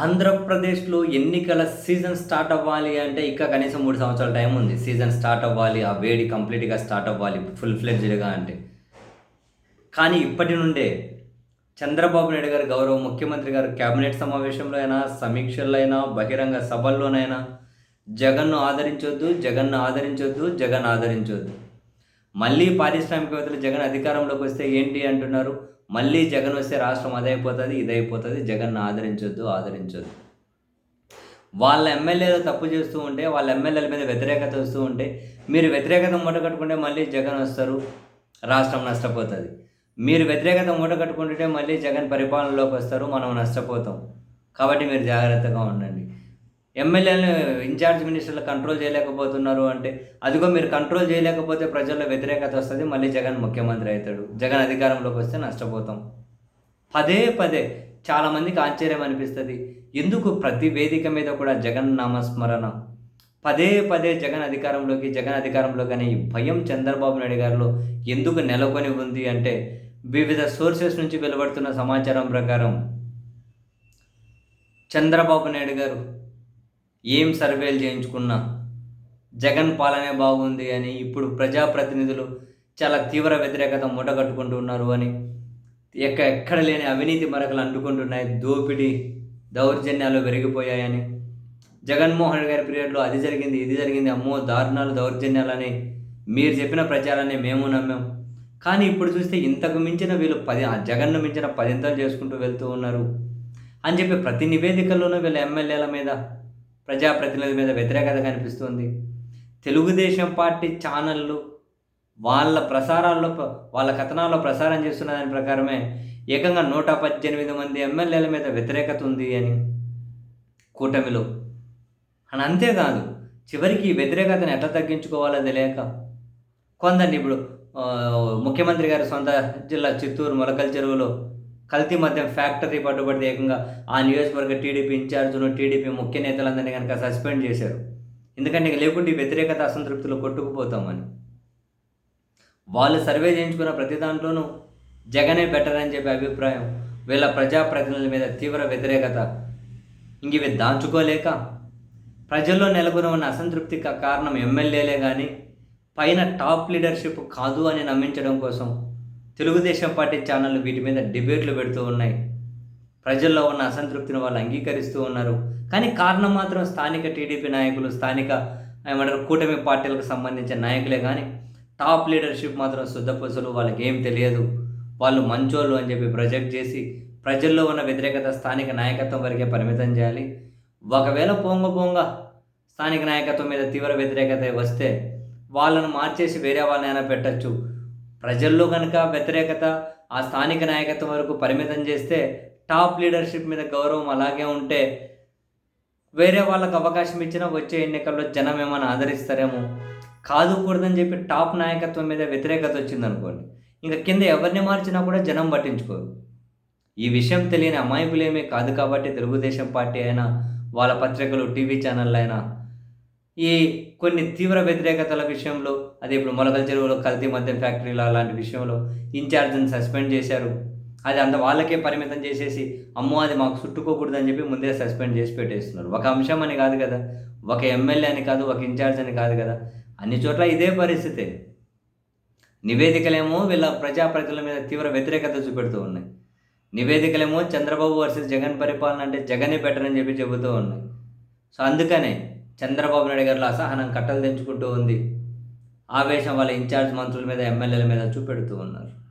ఆంధ్రప్రదేశ్లో ఎన్నికల season start అవ్వాలి అంటే ఇంకా కనీసం మూడు సంవత్సరాల టైం ఉంది. సీజన్ స్టార్ట్ అవ్వాలి ఆ వేడి కంప్లీట్గా స్టార్ట్ అవ్వాలి ఫుల్ ఫ్లెడ్జ్డ్గా అంటే. కానీ ఇప్పటి నుండే చంద్రబాబు నాయుడు గారు గౌరవ ముఖ్యమంత్రి గారు కేబినెట్ సమావేశంలో అయినా సమీక్షల్లో అయినా బహిరంగ సభల్లోనైనా జగన్ను ఆదరించొద్దు జగన్ను ఆదరించొద్దు జగన్ ఆదరించొద్దు. మళ్ళీ పారిశ్రామికవేత్తలు జగన్ అధికారంలోకి వస్తే ఏంటి అంటున్నారు? మళ్ళీ జగన్ వస్తే రాష్ట్రం అదైపోతుంది ఇదైపోతుంది. జగన్ను ఆదరించొద్దు ఆదరించొద్దు. వాళ్ళ ఎమ్మెల్యేలు తప్పు చేస్తూ ఉంటే వాళ్ళ ఎమ్మెల్యేల మీద వ్యతిరేకత వస్తూ ఉంటే మీరు వ్యతిరేకత మూటగట్టుకుంటే మళ్ళీ జగన్ వస్తారు రాష్ట్రం నష్టపోతుంది. మీరు వ్యతిరేకత మూటగట్టుకుంటుంటే మళ్ళీ జగన్ పరిపాలనలోకి వస్తారు మనం నష్టపోతాం. కాబట్టి మీరు జాగ్రత్తగా ఉండండి. ఎమ్మెల్యేలను ఇన్ఛార్జ్ మినిస్టర్లు కంట్రోల్ చేయలేకపోతున్నారు అంటే అదిగో మీరు కంట్రోల్ చేయలేకపోతే ప్రజల్లో వ్యతిరేకత వస్తుంది మళ్ళీ జగన్ ముఖ్యమంత్రి అవుతాడు. జగన్ అధికారంలోకి వస్తే నష్టపోతాం. పదే పదే చాలామందికి ఆశ్చర్యం అనిపిస్తుంది. ఎందుకు ప్రతి వేదిక మీద కూడా జగన్ నామస్మరణ? పదే పదే జగన్ అధికారంలోకి జగన్ అధికారంలోకి అనే ఈ భయం చంద్రబాబు నాయుడు గారిలో ఎందుకు నెలకొని ఉంది అంటే వివిధ సోర్సెస్ నుంచి వెలువడుతున్న సమాచారం ప్రకారం చంద్రబాబు నాయుడు గారు ఏం సర్వేలు చేయించుకున్నా? జగన్ పాలనే బాగుంది అని ఇప్పుడు ప్రజాప్రతినిధులు చాలా తీవ్ర వ్యతిరేకత మూటగట్టుకుంటూ ఉన్నారు అని ఎక్క ఎక్కడ లేని అవినీతి మరకలు అంటుకుంటున్నాయి. దోపిడీ దౌర్జన్యాలు పెరిగిపోయాయని జగన్మోహన్ రెడ్డి గారి పీరియడ్లో అది జరిగింది ఇది జరిగింది. అమ్మో దారుణాలు దౌర్జన్యాలని మీరు చెప్పిన ప్రచారాన్ని మేము నమ్మాం. కానీ ఇప్పుడు చూస్తే ఇంతకు మించిన వీళ్ళు పది జగన్ను మించిన పదింతలు చేసుకుంటూ వెళ్తూ ఉన్నారు అని చెప్పి ప్రతి నివేదికల్లోనూ వీళ్ళ ఎమ్మెల్యేల మీద ప్రజాప్రతినిధుల మీద వ్యతిరేకత కనిపిస్తుంది. తెలుగుదేశం పార్టీ ఛానళ్ళు వాళ్ళ ప్రసారాల్లో వాళ్ళ కథనాల్లో ప్రసారం చేస్తున్న దాని ప్రకారమే ఏకంగా నూట పద్దెనిమిది మంది ఎమ్మెల్యేల మీద వ్యతిరేకత ఉంది అని కూటమిలో. అని అంతేకాదు చివరికి ఈ వ్యతిరేకతను ఎట్లా తగ్గించుకోవాలో తెలియక కొందరిని ఇప్పుడు ముఖ్యమంత్రి గారి సొంత జిల్లా చిత్తూరు మొలకల చెరువులో కల్తీ మద్యం ఫ్యాక్టరీ పట్టుబడితే ఏకంగా ఆ నియోజకవర్గ టీడీపీ ఇన్ఛార్జును టీడీపీ ముఖ్య నేతలందరినీ కనుక సస్పెండ్ చేశారు. ఎందుకంటే ఇక లేకుంటే వ్యతిరేకత అసంతృప్తిలో కొట్టుకుపోతామని. వాళ్ళు సర్వే చేయించుకున్న ప్రతి దాంట్లోనూ జగనే బెటర్ అని చెప్పే అభిప్రాయం వీళ్ళ ప్రజాప్రతినిధుల మీద తీవ్ర వ్యతిరేకత. ఇంక ఇవి దాచుకోలేక ప్రజల్లో నెలకొని ఉన్న అసంతృప్తికి కారణం ఎమ్మెల్యేలే కానీ పైన టాప్ లీడర్షిప్ కాదు అని నమ్మించడం కోసం తెలుగుదేశం పార్టీ ఛానళ్ళు వీటి మీద డిబేట్లు పెడుతూ ఉన్నాయి. ప్రజల్లో ఉన్న అసంతృప్తిని వాళ్ళు అంగీకరిస్తూ ఉన్నారు. కానీ కారణం మాత్రం స్థానిక టీడీపీ నాయకులు స్థానిక ఏమంటారు కూటమి పార్టీలకు సంబంధించిన నాయకులే కానీ టాప్ లీడర్షిప్ మాత్రం శుద్ధపసులు వాళ్ళకి ఏం తెలియదు. వాళ్ళు మంచోళ్ళు అని చెప్పి ప్రొజెక్ట్ చేసి ప్రజల్లో ఉన్న వ్యతిరేకత స్థానిక నాయకత్వం వరకే పరిమితం చేయాలి. ఒకవేళ పొంగ పొంగ స్థానిక నాయకత్వం మీద తీవ్ర వ్యతిరేకత వస్తే వాళ్ళను మార్చేసి వేరే వాళ్ళనైనా పెట్టచ్చు. ప్రజల్లో కనుక వ్యతిరేకత ఆ స్థానిక నాయకత్వం వరకు పరిమితం చేస్తే టాప్ లీడర్షిప్ మీద గౌరవం అలాగే ఉంటే వేరే వాళ్ళకు అవకాశం ఇచ్చినా వచ్చే ఎన్నికల్లో జనం ఏమైనా ఆదరిస్తారేమో? కాదు కూడదని చెప్పి టాప్ నాయకత్వం మీద వ్యతిరేకత వచ్చిందనుకోండి ఇంకా కింద ఎవరిని మార్చినా కూడా జనం పట్టించుకోరు. ఈ విషయం తెలియని అమాయకులేమీ కాదు కాబట్టి తెలుగుదేశం పార్టీ అయినా వాళ్ళ పత్రికలు టీవీ ఛానళ్ళు అయినా ఈ కొన్ని తీవ్ర వ్యతిరేకతల విషయంలో అదే ఇప్పుడు మొలకల చెరువులో కల్తీ మద్యం ఫ్యాక్టరీలు అలాంటి విషయంలో ఇన్ఛార్జ్ని సస్పెండ్ చేశారు. అది అంత వాళ్ళకే పరిమితం చేసేసి అమ్మో అది మాకు చుట్టుకోకూడదని చెప్పి ముందే సస్పెండ్ చేసి పెట్టేస్తున్నారు. ఒక అంశం అని కాదు కదా ఒక ఎమ్మెల్యే అని కాదు ఒక ఇన్ఛార్జ్ అని కాదు కదా అన్ని చోట్ల ఇదే పరిస్థితే. నివేదికలేమో వీళ్ళ ప్రజాప్రతిల మీద తీవ్ర వ్యతిరేకత చూపెడుతూ ఉన్నాయి. నివేదికలేమో చంద్రబాబు వర్సెస్ జగన్ పరిపాలన అంటే జగనే బెటర్ అని చెప్పి చెబుతూ ఉన్నాయి. సో అందుకనే చంద్రబాబు నాయుడు గారిలో అసహనం కట్టలు తెంచుకుంటూ ఉంది. ఆవేశం వాళ్ళ ఇన్ఛార్జ్ మంత్రుల మీద ఎమ్మెల్యేల మీద చూపెడుతూ ఉన్నారు.